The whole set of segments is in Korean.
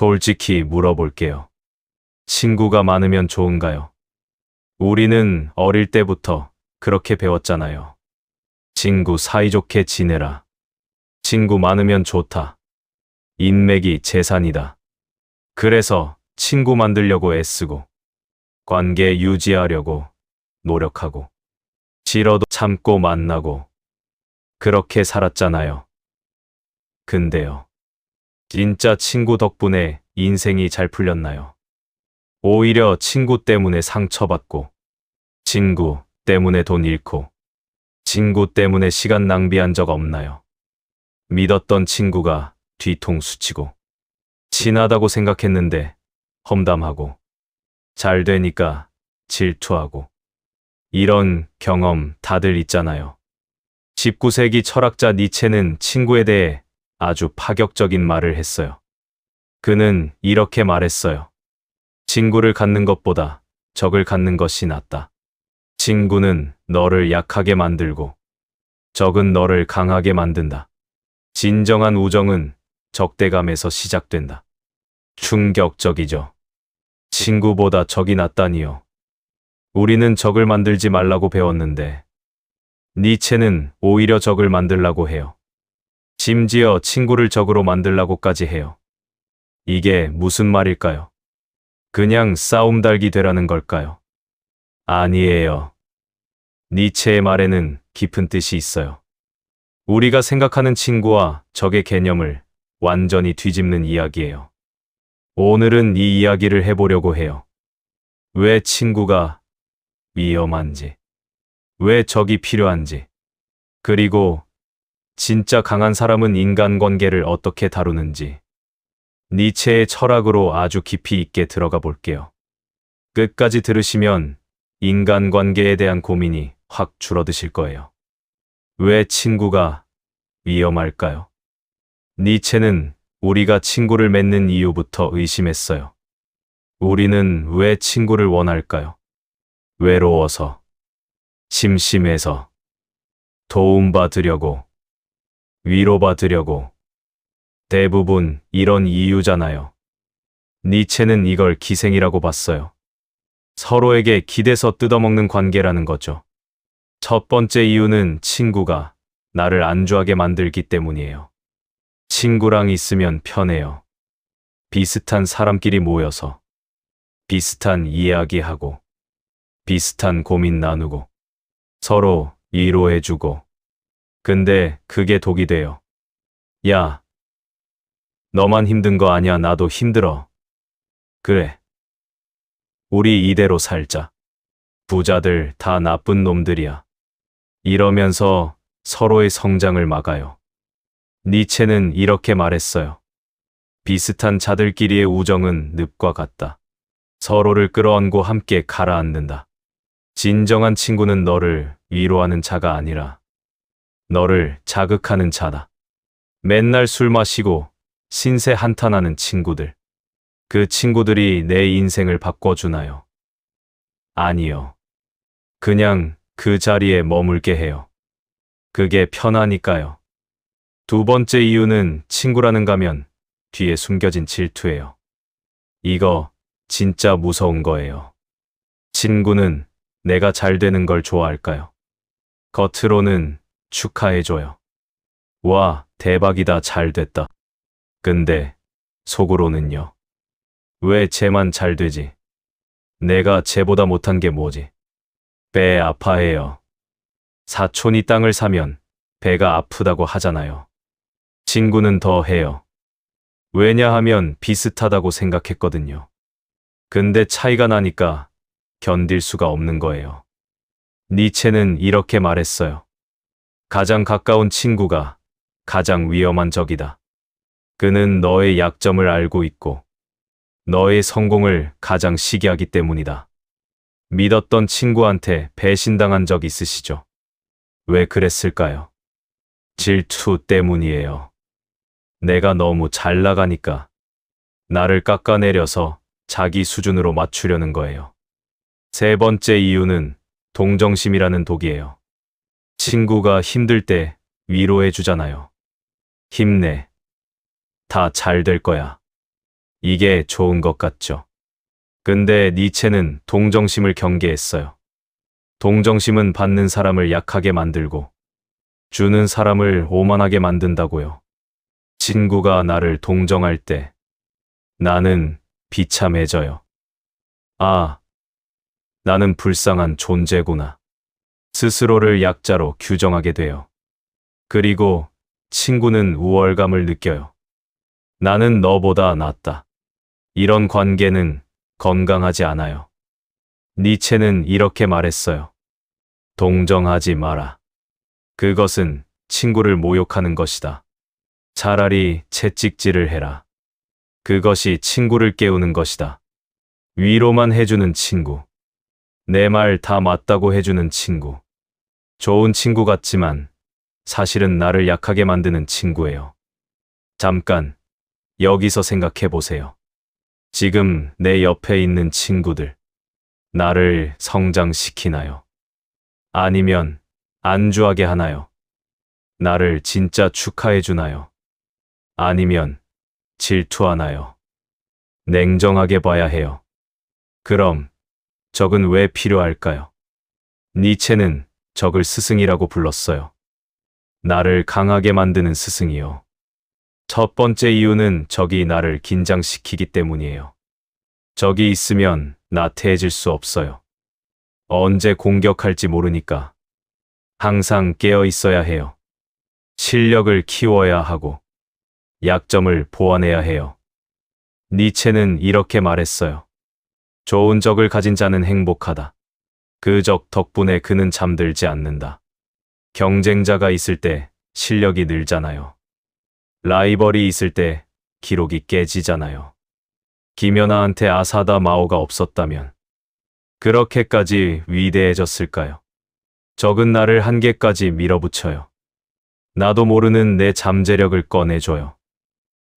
솔직히 물어볼게요. 친구가 많으면 좋은가요? 우리는 어릴 때부터 그렇게 배웠잖아요. 친구 사이좋게 지내라. 친구 많으면 좋다. 인맥이 재산이다. 그래서 친구 만들려고 애쓰고, 관계 유지하려고 노력하고, 싫어도 참고 만나고, 그렇게 살았잖아요. 근데요. 진짜 친구 덕분에 인생이 잘 풀렸나요? 오히려 친구 때문에 상처받고, 친구 때문에 돈 잃고, 친구 때문에 시간 낭비한 적 없나요? 믿었던 친구가 뒤통수 치고, 친하다고 생각했는데 험담하고, 잘 되니까 질투하고, 이런 경험 다들 있잖아요. 19세기 철학자 니체는 친구에 대해 아주 파격적인 말을 했어요. 그는 이렇게 말했어요. 친구를 갖는 것보다 적을 갖는 것이 낫다. 친구는 너를 약하게 만들고 적은 너를 강하게 만든다. 진정한 우정은 적대감에서 시작된다. 충격적이죠. 친구보다 적이 낫다니요. 우리는 적을 만들지 말라고 배웠는데 니체는 오히려 적을 만들라고 해요. 심지어 친구를 적으로 만들라고까지 해요. 이게 무슨 말일까요? 그냥 싸움 달기 되라는 걸까요? 아니에요. 니체의 말에는 깊은 뜻이 있어요. 우리가 생각하는 친구와 적의 개념을 완전히 뒤집는 이야기예요. 오늘은 이 이야기를 해보려고 해요. 왜 친구가 위험한지, 왜 적이 필요한지, 그리고 진짜 강한 사람은 인간관계를 어떻게 다루는지, 니체의 철학으로 아주 깊이 있게 들어가 볼게요. 끝까지 들으시면 인간관계에 대한 고민이 확 줄어드실 거예요. 왜 친구가 위험할까요? 니체는 우리가 친구를 맺는 이유부터 의심했어요. 우리는 왜 친구를 원할까요? 외로워서, 심심해서, 도움받으려고, 위로받으려고. 대부분 이런 이유잖아요. 니체는 이걸 기생이라고 봤어요. 서로에게 기대서 뜯어먹는 관계라는 거죠. 첫 번째 이유는 친구가 나를 안주하게 만들기 때문이에요. 친구랑 있으면 편해요. 비슷한 사람끼리 모여서 비슷한 이야기하고 비슷한 고민 나누고 서로 위로해주고 근데 그게 독이 돼요. 야, 너만 힘든 거 아니야. 나도 힘들어. 그래. 우리 이대로 살자. 부자들 다 나쁜 놈들이야. 이러면서 서로의 성장을 막아요. 니체는 이렇게 말했어요. 비슷한 자들끼리의 우정은 늪과 같다. 서로를 끌어안고 함께 가라앉는다. 진정한 친구는 너를 위로하는 자가 아니라 너를 자극하는 자다. 맨날 술 마시고 신세 한탄하는 친구들. 그 친구들이 내 인생을 바꿔주나요? 아니요. 그냥 그 자리에 머물게 해요. 그게 편하니까요. 두 번째 이유는 친구라는 가면 뒤에 숨겨진 질투예요. 이거 진짜 무서운 거예요. 친구는 내가 잘 되는 걸 좋아할까요? 겉으로는 축하해줘요. 와, 대박이다, 잘 됐다. 근데 속으로는요. 왜 쟤만 잘 되지? 내가 쟤보다 못한 게 뭐지? 배 아파해요. 사촌이 땅을 사면 배가 아프다고 하잖아요. 친구는 더 해요. 왜냐하면 비슷하다고 생각했거든요. 근데 차이가 나니까 견딜 수가 없는 거예요. 니체는 이렇게 말했어요. 가장 가까운 친구가 가장 위험한 적이다. 그는 너의 약점을 알고 있고 너의 성공을 가장 시기하기 때문이다. 믿었던 친구한테 배신당한 적 있으시죠? 왜 그랬을까요? 질투 때문이에요. 내가 너무 잘 나가니까 나를 깎아내려서 자기 수준으로 맞추려는 거예요. 세 번째 이유는 동정심이라는 독이에요. 친구가 힘들 때 위로해 주잖아요. 힘내. 다 잘 될 거야. 이게 좋은 것 같죠. 근데 니체는 동정심을 경계했어요. 동정심은 받는 사람을 약하게 만들고 주는 사람을 오만하게 만든다고요. 친구가 나를 동정할 때 나는 비참해져요. 아, 나는 불쌍한 존재구나. 스스로를 약자로 규정하게 돼요. 그리고 친구는 우월감을 느껴요. 나는 너보다 낫다. 이런 관계는 건강하지 않아요. 니체는 이렇게 말했어요. 동정하지 마라. 그것은 친구를 모욕하는 것이다. 차라리 채찍질을 해라. 그것이 친구를 깨우는 것이다. 위로만 해주는 친구. 내 말 다 맞다고 해주는 친구. 좋은 친구 같지만 사실은 나를 약하게 만드는 친구예요. 잠깐, 여기서 생각해 보세요. 지금 내 옆에 있는 친구들, 나를 성장시키나요? 아니면 안주하게 하나요? 나를 진짜 축하해 주나요? 아니면 질투하나요? 냉정하게 봐야 해요. 그럼 적은 왜 필요할까요? 니체는 적을 스승이라고 불렀어요. 나를 강하게 만드는 스승이요. 첫 번째 이유는 적이 나를 긴장시키기 때문이에요. 적이 있으면 나태해질 수 없어요. 언제 공격할지 모르니까 항상 깨어 있어야 해요. 실력을 키워야 하고 약점을 보완해야 해요. 니체는 이렇게 말했어요. 좋은 적을 가진 자는 행복하다. 그 적 덕분에 그는 잠들지 않는다. 경쟁자가 있을 때 실력이 늘잖아요. 라이벌이 있을 때 기록이 깨지잖아요. 김연아한테 아사다 마오가 없었다면 그렇게까지 위대해졌을까요? 적은 나를 한계까지 밀어붙여요. 나도 모르는 내 잠재력을 꺼내줘요.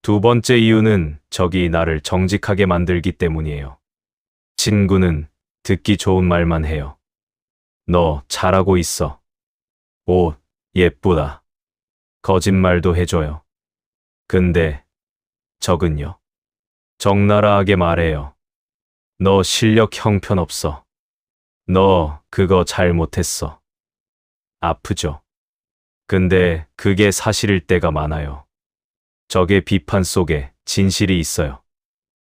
두 번째 이유는 적이 나를 정직하게 만들기 때문이에요. 친구는 듣기 좋은 말만 해요. 너 잘하고 있어. 옷 예쁘다. 거짓말도 해줘요. 근데 적은요. 적나라하게 말해요. 너 실력 형편없어. 너 그거 잘못했어. 아프죠. 근데 그게 사실일 때가 많아요. 적의 비판 속에 진실이 있어요.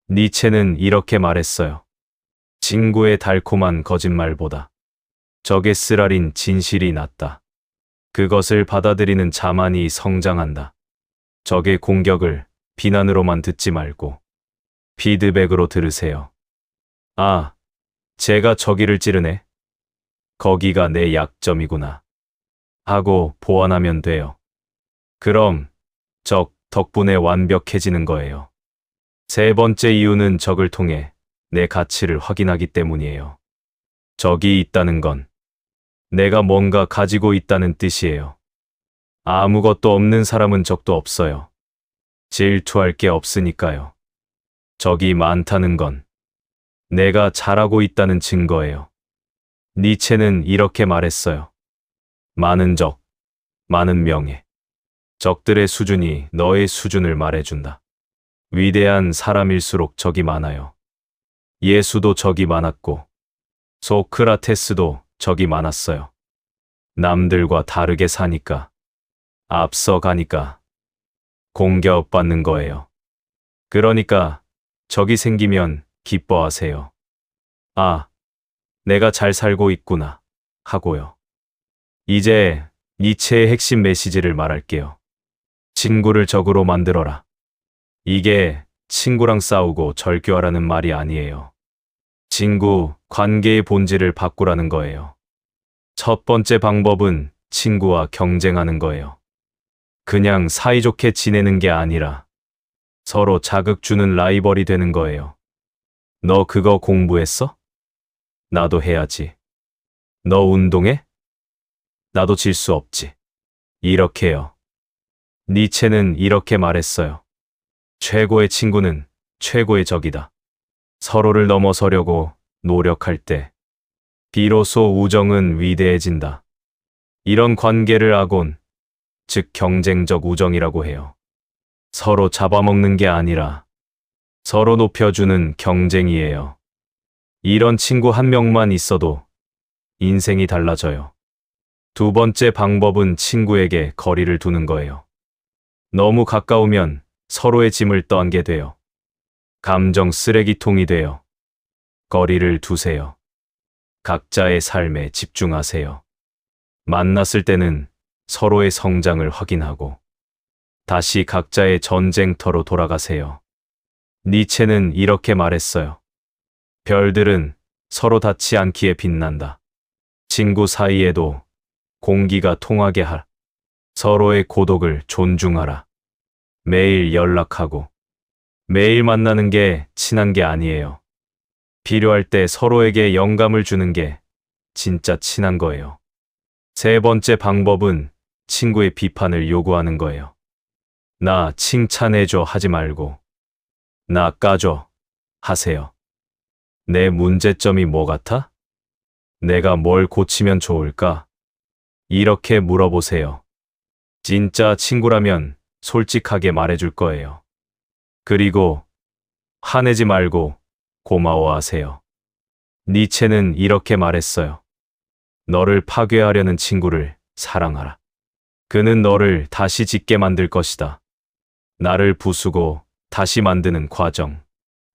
니체는 이렇게 말했어요. 친구의 달콤한 거짓말보다 적의 쓰라린 진실이 낫다. 그것을 받아들이는 자만이 성장한다. 적의 공격을 비난으로만 듣지 말고 피드백으로 들으세요. 아, 제가 저기를 찌르네. 거기가 내 약점이구나. 하고 보완하면 돼요. 그럼 적 덕분에 완벽해지는 거예요. 세 번째 이유는 적을 통해 내 가치를 확인하기 때문이에요. 적이 있다는 건 내가 뭔가 가지고 있다는 뜻이에요. 아무것도 없는 사람은 적도 없어요. 질투할 게 없으니까요. 적이 많다는 건 내가 잘하고 있다는 증거예요. 니체는 이렇게 말했어요. 많은 적, 많은 명예. 적들의 수준이 너의 수준을 말해준다. 위대한 사람일수록 적이 많아요. 예수도 적이 많았고, 소크라테스도 적이 많았어요. 남들과 다르게 사니까, 앞서가니까, 공격받는 거예요. 그러니까, 적이 생기면 기뻐하세요. 아, 내가 잘 살고 있구나, 하고요. 이제 니체의 핵심 메시지를 말할게요. 친구를 적으로 만들어라. 이게 친구랑 싸우고 절교하라는 말이 아니에요. 친구, 관계의 본질을 바꾸라는 거예요. 첫 번째 방법은 친구와 경쟁하는 거예요. 그냥 사이좋게 지내는 게 아니라 서로 자극 주는 라이벌이 되는 거예요. 너 그거 공부했어? 나도 해야지. 너 운동해? 나도 질 수 없지. 이렇게요. 니체는 이렇게 말했어요. 최고의 친구는 최고의 적이다. 서로를 넘어서려고 노력할 때 비로소 우정은 위대해진다. 이런 관계를 아곤, 즉 경쟁적 우정이라고 해요. 서로 잡아먹는 게 아니라 서로 높여주는 경쟁이에요. 이런 친구 한 명만 있어도 인생이 달라져요. 두 번째 방법은 친구에게 거리를 두는 거예요. 너무 가까우면 서로의 짐을 떠안게 돼요. 감정 쓰레기통이 돼요. 거리를 두세요. 각자의 삶에 집중하세요. 만났을 때는 서로의 성장을 확인하고 다시 각자의 전쟁터로 돌아가세요. 니체는 이렇게 말했어요. 별들은 서로 닿지 않기에 빛난다. 친구 사이에도 공기가 통하게 할. 서로의 고독을 존중하라. 매일 연락하고 매일 만나는 게 친한 게 아니에요. 필요할 때 서로에게 영감을 주는 게 진짜 친한 거예요. 세 번째 방법은 친구의 비판을 요구하는 거예요. 나 칭찬해줘 하지 말고 나 까줘 하세요. 내 문제점이 뭐 같아? 내가 뭘 고치면 좋을까? 이렇게 물어보세요. 진짜 친구라면 솔직하게 말해줄 거예요. 그리고 화내지 말고 고마워하세요. 니체는 이렇게 말했어요. 너를 파괴하려는 친구를 사랑하라. 그는 너를 다시 짓게 만들 것이다. 나를 부수고 다시 만드는 과정.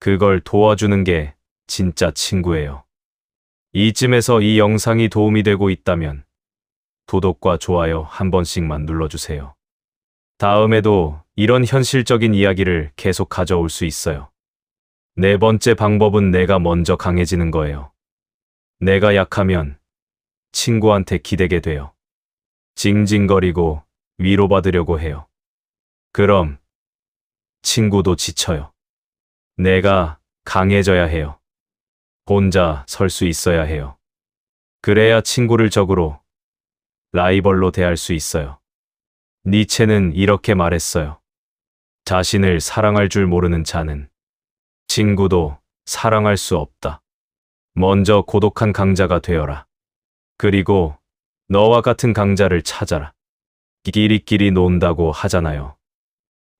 그걸 도와주는 게 진짜 친구예요. 이쯤에서 이 영상이 도움이 되고 있다면 구독과 좋아요 한 번씩만 눌러주세요. 다음에도 이런 현실적인 이야기를 계속 가져올 수 있어요. 네 번째 방법은 내가 먼저 강해지는 거예요. 내가 약하면 친구한테 기대게 돼요. 징징거리고 위로받으려고 해요. 그럼 친구도 지쳐요. 내가 강해져야 해요. 혼자 설 수 있어야 해요. 그래야 친구를 적으로 라이벌로 대할 수 있어요. 니체는 이렇게 말했어요. 자신을 사랑할 줄 모르는 자는 친구도 사랑할 수 없다. 먼저 고독한 강자가 되어라. 그리고 너와 같은 강자를 찾아라. 끼리끼리 논다고 하잖아요.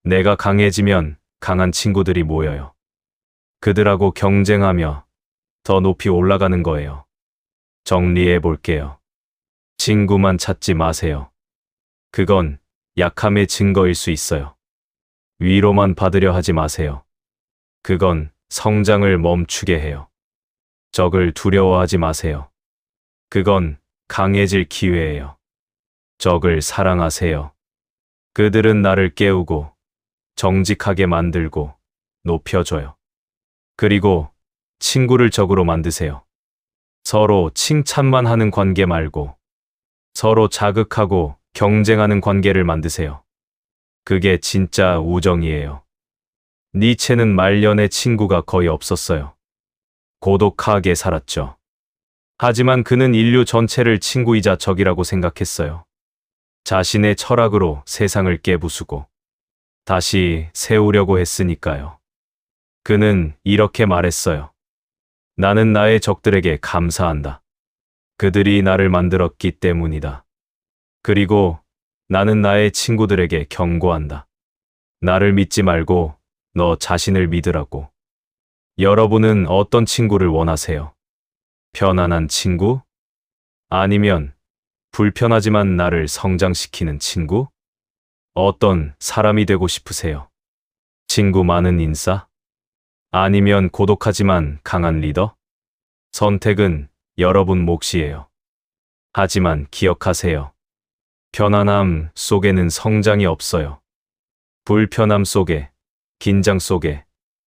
내가 강해지면 강한 친구들이 모여요. 그들하고 경쟁하며 더 높이 올라가는 거예요. 정리해 볼게요. 친구만 찾지 마세요. 그건 약함의 증거일 수 있어요. 위로만 받으려 하지 마세요. 그건 성장을 멈추게 해요. 적을 두려워하지 마세요. 그건 강해질 기회예요. 적을 사랑하세요. 그들은 나를 깨우고 정직하게 만들고 높여줘요. 그리고 친구를 적으로 만드세요. 서로 칭찬만 하는 관계 말고 서로 자극하고 경쟁하는 관계를 만드세요. 그게 진짜 우정이에요. 니체는 말년에 친구가 거의 없었어요. 고독하게 살았죠. 하지만 그는 인류 전체를 친구이자 적이라고 생각했어요. 자신의 철학으로 세상을 깨부수고 다시 세우려고 했으니까요. 그는 이렇게 말했어요. 나는 나의 적들에게 감사한다. 그들이 나를 만들었기 때문이다. 그리고 나는 나의 친구들에게 경고한다. 나를 믿지 말고 너 자신을 믿으라고. 여러분은 어떤 친구를 원하세요? 편안한 친구? 아니면 불편하지만 나를 성장시키는 친구? 어떤 사람이 되고 싶으세요? 친구 많은 인싸? 아니면 고독하지만 강한 리더? 선택은 여러분 몫이에요. 하지만 기억하세요. 편안함 속에는 성장이 없어요. 불편함 속에, 긴장 속에,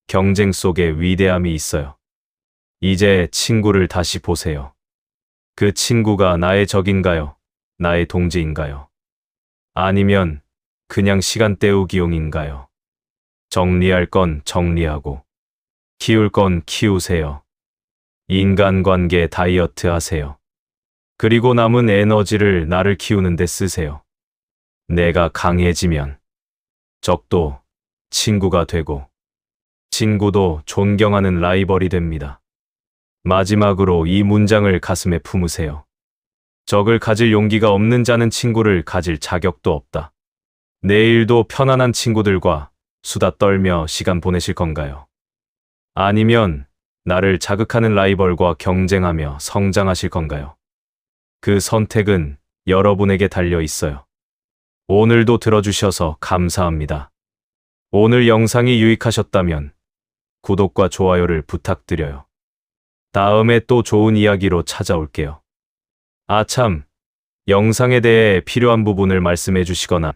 경쟁 속에 위대함이 있어요. 이제 친구를 다시 보세요. 그 친구가 나의 적인가요? 나의 동지인가요? 아니면 그냥 시간 때우기용인가요? 정리할 건 정리하고, 키울 건 키우세요. 인간관계 다이어트 하세요. 그리고 남은 에너지를 나를 키우는 데 쓰세요. 내가 강해지면 적도 친구가 되고 친구도 존경하는 라이벌이 됩니다. 마지막으로 이 문장을 가슴에 품으세요. 적을 가질 용기가 없는 자는 친구를 가질 자격도 없다. 내일도 편안한 친구들과 수다 떨며 시간 보내실 건가요? 아니면 나를 자극하는 라이벌과 경쟁하며 성장하실 건가요? 그 선택은 여러분에게 달려 있어요. 오늘도 들어주셔서 감사합니다. 오늘 영상이 유익하셨다면 구독과 좋아요를 부탁드려요. 다음에 또 좋은 이야기로 찾아올게요. 아참, 영상에 대해 필요한 부분을 말씀해 주시거나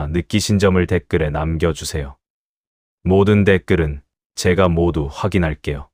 느끼신 점을 댓글에 남겨주세요. 모든 댓글은 제가 모두 확인할게요.